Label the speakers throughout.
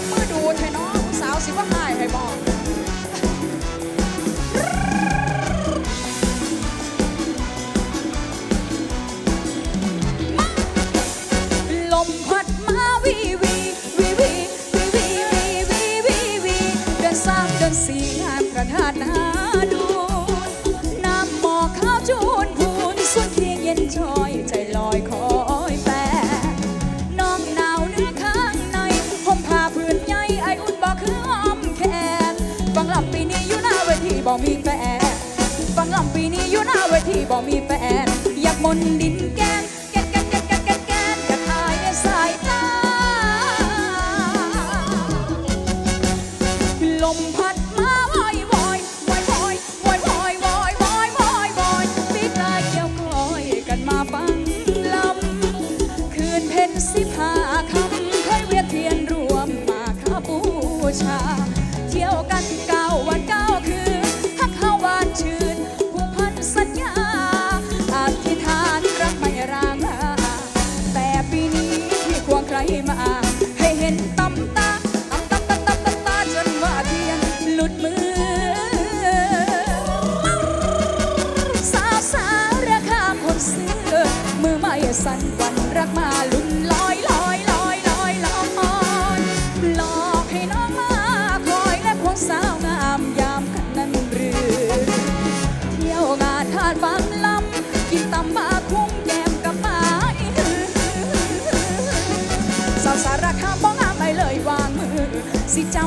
Speaker 1: จับมือดูเให้น้องสาวสิว่าหายให้บอก บ่มีแฟนฟังลำปีนี้อยู่หน้าเวทีบ่มีแฟนอยากมนดิน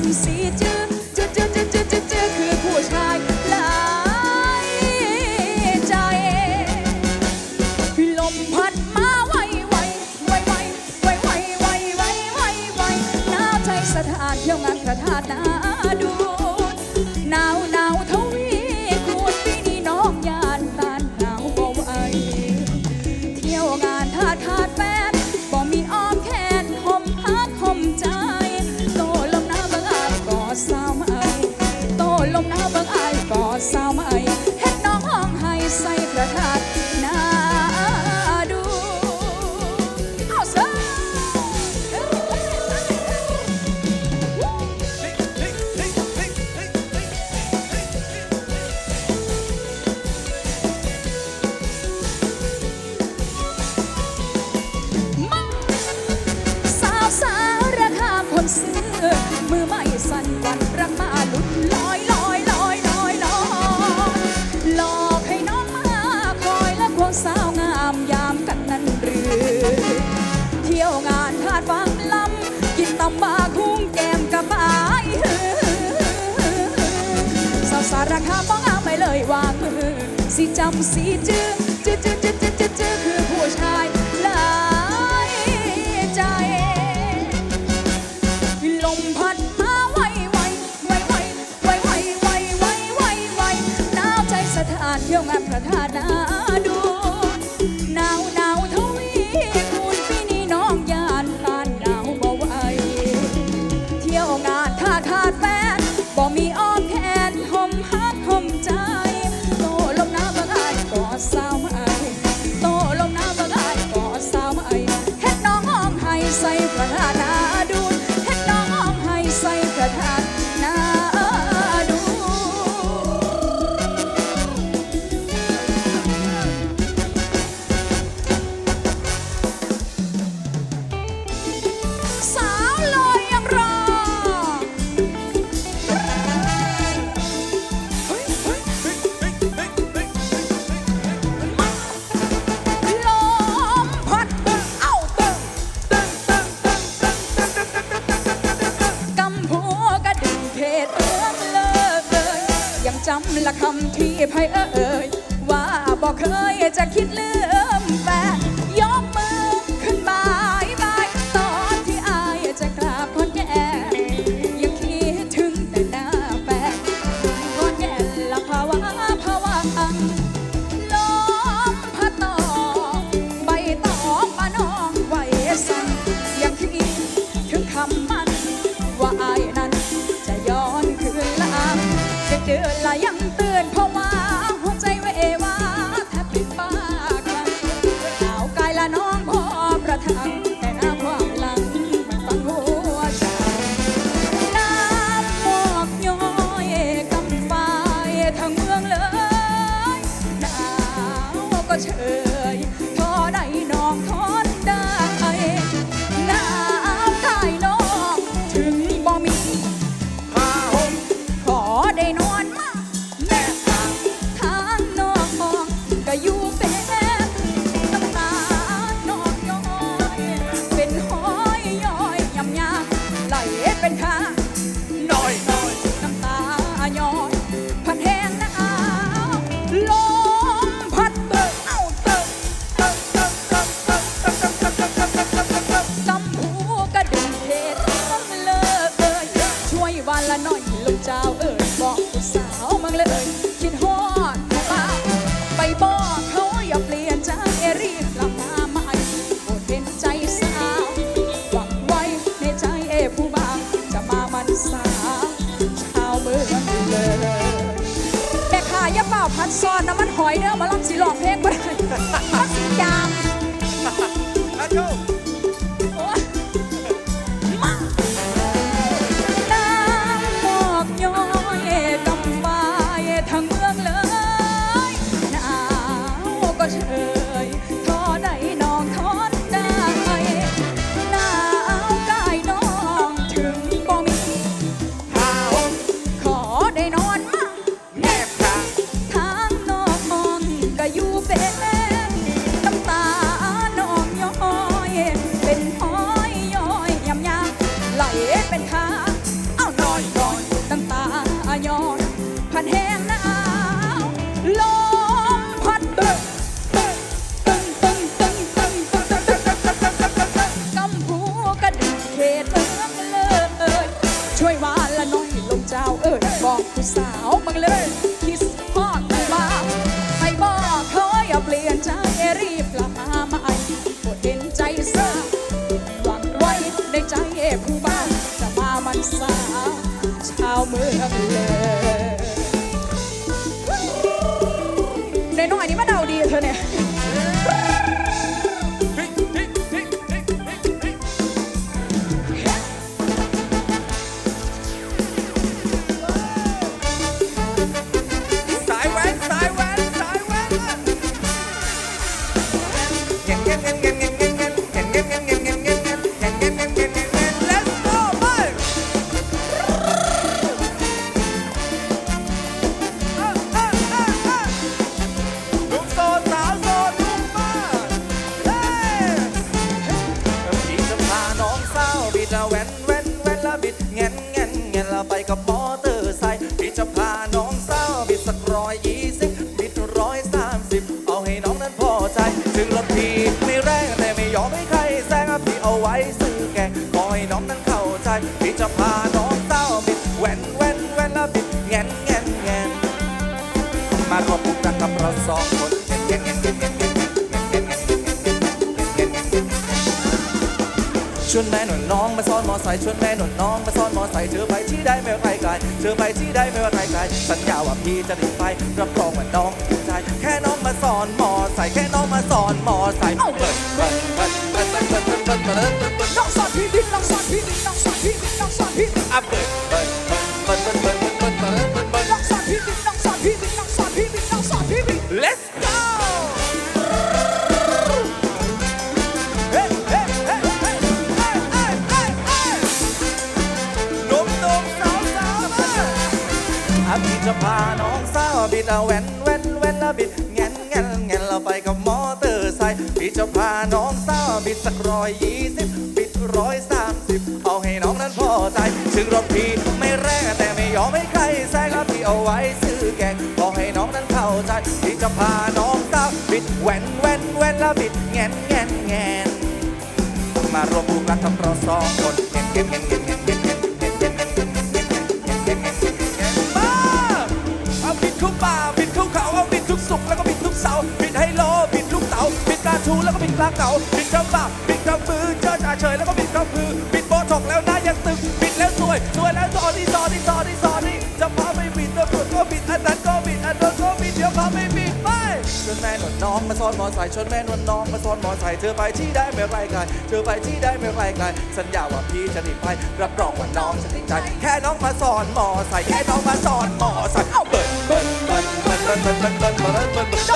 Speaker 1: come see it. ถามบ้องเอาไปเลยวางมือสิจำสิจื้อจื้อจื้อจื้อจื้อคือผู้ชาย ละคำที่ไพ่เอ่ย I'm มึงเลยคิสฮอดไมบ้าไม่บอ
Speaker 2: กเขาอย่าเปลี่
Speaker 1: ยน
Speaker 2: ใจรีบกลับมาใหม่ปวดเห็นใจซะหวังไว้ในใจผู้ พี่จะพาน้
Speaker 1: อ
Speaker 2: งเต้าบิด
Speaker 1: แห
Speaker 2: วนแหวน
Speaker 1: แหวนแล้วบิดแงนแงนแงนมารวมกลุ่มกันกับเราสองคนแงนแงนแงนแงนแงนชวนแม่หนุนน้องมาซ้อนมอไซค์
Speaker 2: ชวนแม่หนุนน้องมาซ้อนมอไซค์เธอไปที่ได้ไม่ไกลไกลเธอไปที่ได้ไม่ไกลไกลสัญญาว่าพี่จะได้ไปรับรองว่าน้องใจแค่น้องมาซ้อนมอไซค์แค่น้องมาซ้อนมอไซค์
Speaker 1: เปิ
Speaker 2: ดเปิดเปิด ปิดเปิด
Speaker 1: น้องสอนพี่ดิน้องสอนพี่ดิน้องสอนพี่ดิน้องสอนพี่ดิ
Speaker 2: อะเปิดเปิดเปิดเปิดเปิดเปิดเปิดเปิดเปิดเปิด
Speaker 1: น้องสอนพี่ดิน้องสอนพี่ดิน้องสอนพี่ดิน้องสอนพี่ดิ
Speaker 2: Let's go เฮ้เฮ้เฮ้เฮ้เฮ้เฮ้เฮ้เฮ้หนุ่มหนุ่มสาวสาวมาอาพี่จะพาน้องสาวบิดเอาแว่นแว่นแว่น จะพาน้องสาวบิดสักร้อยยี่สิบบิดร้อยสามสิบเอาให้น้องนั้นพอใจ ถึงรถพี่ไม่แรงแต่ไม่ยอมให้ใครแซงครับพี่เอาไว้ซื้อแกงพอให้น้องนั้นเข้าใจพี่จะพาน้องสาวบิดแหวนแหวนแหวนแล้วบิดแงนแงนแงนมารวมกักกัเราสองคนเห็นเห็นเห็นมาเอาบิดทุกป่าบิดทุกเขาเอาบิดทุกสุขแล้ว บิดกาทูแล้วก็บิดปลาเก๋าบิดกระบะบิดกระมือเจอจ่าเฉยแล้วก็บิดกระพือบิดโบทอกแล้วหน้ายังตึงบิดแล้วสวยสวยแล้วซอนี่ซอนี่ซอนี่ซอนี่จะพาไม่บิดตำรวจก็บิดอันนั้นก็บิดอันนั้นก็บิดเดี๋ยวพาไม่บิดไปชวนแม่นวลน้องมาซ้อนมอไซค์ชวนแม่นวลน้องมาซ้อนมอไซค์เธอไปที่ได้ไม่ไกลไกลเธอไปที่ได้ไม่ไกลไกลสัญญาว่าพี่จะรีบไปรับรองว่าน้องจะติดใจ แค่น้องมาสอนมอไซค์แค่น้องมาสอนมอไซค์เอาเปิดเปิดเปิดเปิดเปิดเปิดเปิดเปิดเปิดเปิด